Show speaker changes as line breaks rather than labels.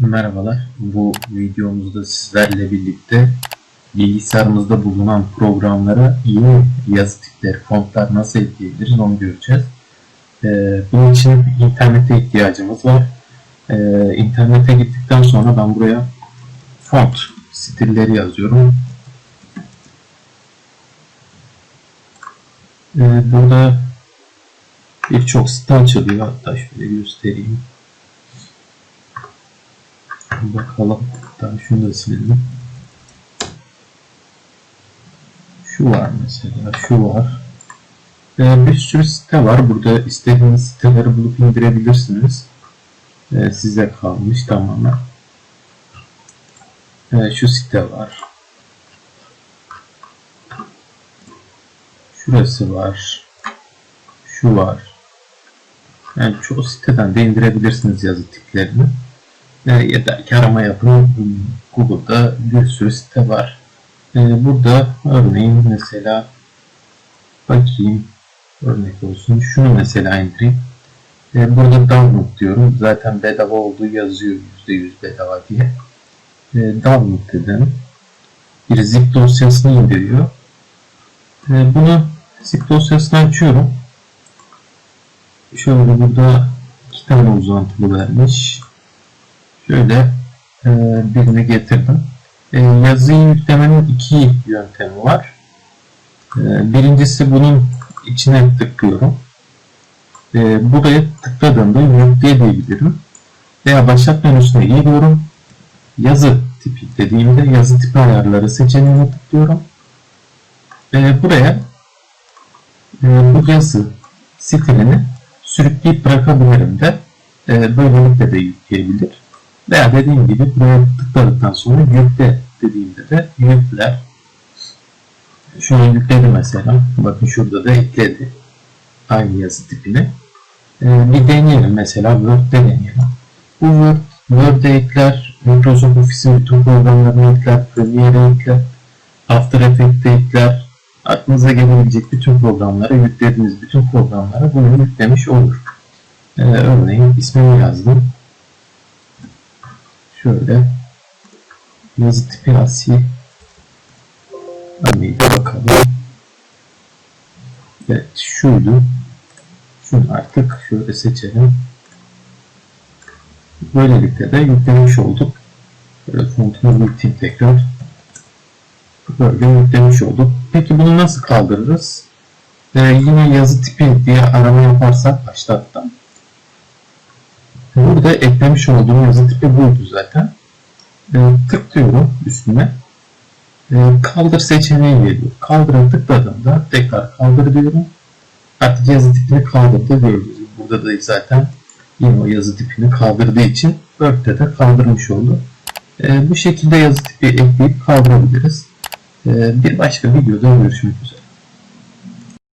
Merhabalar. Bu videomuzda sizlerle birlikte bilgisayarımızda bulunan programlara yeni yazı tipleri, fontlar nasıl ekleyebiliriz onu göreceğiz. Ee, bunun için internete ihtiyacımız var. Ee, internete gittikten sonra ben buraya font stilleri yazıyorum. Ee, burada birçok site açılıyor. Hatta şöyle göstereyim. Bakalım. Hatta şunu da silelim. Şu var mesela. Şu var. Ee, bir sürü site var. Burada istediğiniz siteleri bulup indirebilirsiniz. Ee, size kalmış tamamen. Ee, şu site var. Şurası var. Şu var. Yani çoğu siteden de indirebilirsiniz yazı tiplerini. E, yeter ki arama yapın. Google'da bir sürü site var. E, burada örneğin mesela bakayım örnek olsun. Şunu mesela indireyim. E, burada download diyorum. Zaten bedava olduğu yazıyor. %100 bedava diye. E, download dedim. Bir zip dosyasını indiriyor. E, bunu zip dosyasını açıyorum. Şöyle burada iki tane uzantılı vermiş. Şöyle e, birini getirdim. E, yazıyı yüklemenin iki yöntemi var. E, birincisi bunun içine tıklıyorum. E, buraya tıkladığımda yükle diyebilirim. Veya başlat menüsüne geliyorum. Yazı tipi dediğimde yazı tipi ayarları seçeneğine tıklıyorum. E, buraya e, bu yazı stilini sürükleyip bırakabilirim de e, böylelikle de yükleyebilir. Veya dediğim gibi buraya tıkladıktan sonra yükle dediğimde de yükler. Şunu yükledi mesela. Bakın şurada da ekledi. Aynı yazı tipini. Ee, bir deneyelim mesela Word'de deneyelim. Bu Word, Word'e ekler, Microsoft Office'in bütün programlarını ekler, Premiere'e ekler, After Effects'e ekler. Aklınıza gelebilecek bütün programlara, yüklediğiniz bütün programlara bunu yüklemiş olur. Ee, örneğin ismini yazdım şöyle yazı tipi asi örneğine bakalım. Evet şuydu. Şunu artık şöyle seçelim. Böylelikle de yüklemiş olduk. Böyle fontunu büyüteyim tekrar. Böyle yüklemiş olduk. Peki bunu nasıl kaldırırız? Ee, yine yazı tipi diye arama yaparsak başlattan Burada eklemiş olduğum yazı tipi buydu zaten. E, tıklıyorum üstüne. E, kaldır seçeneği geliyor. Kaldıra tıkladığımda tekrar kaldır diyorum. Artık yazı tipini kaldırdı gördüğünüz gibi. Burada da zaten yine o yazı tipini kaldırdığı için Word'de de kaldırmış oldu. E, bu şekilde yazı tipi ekleyip kaldırabiliriz. E, bir başka videoda görüşmek üzere.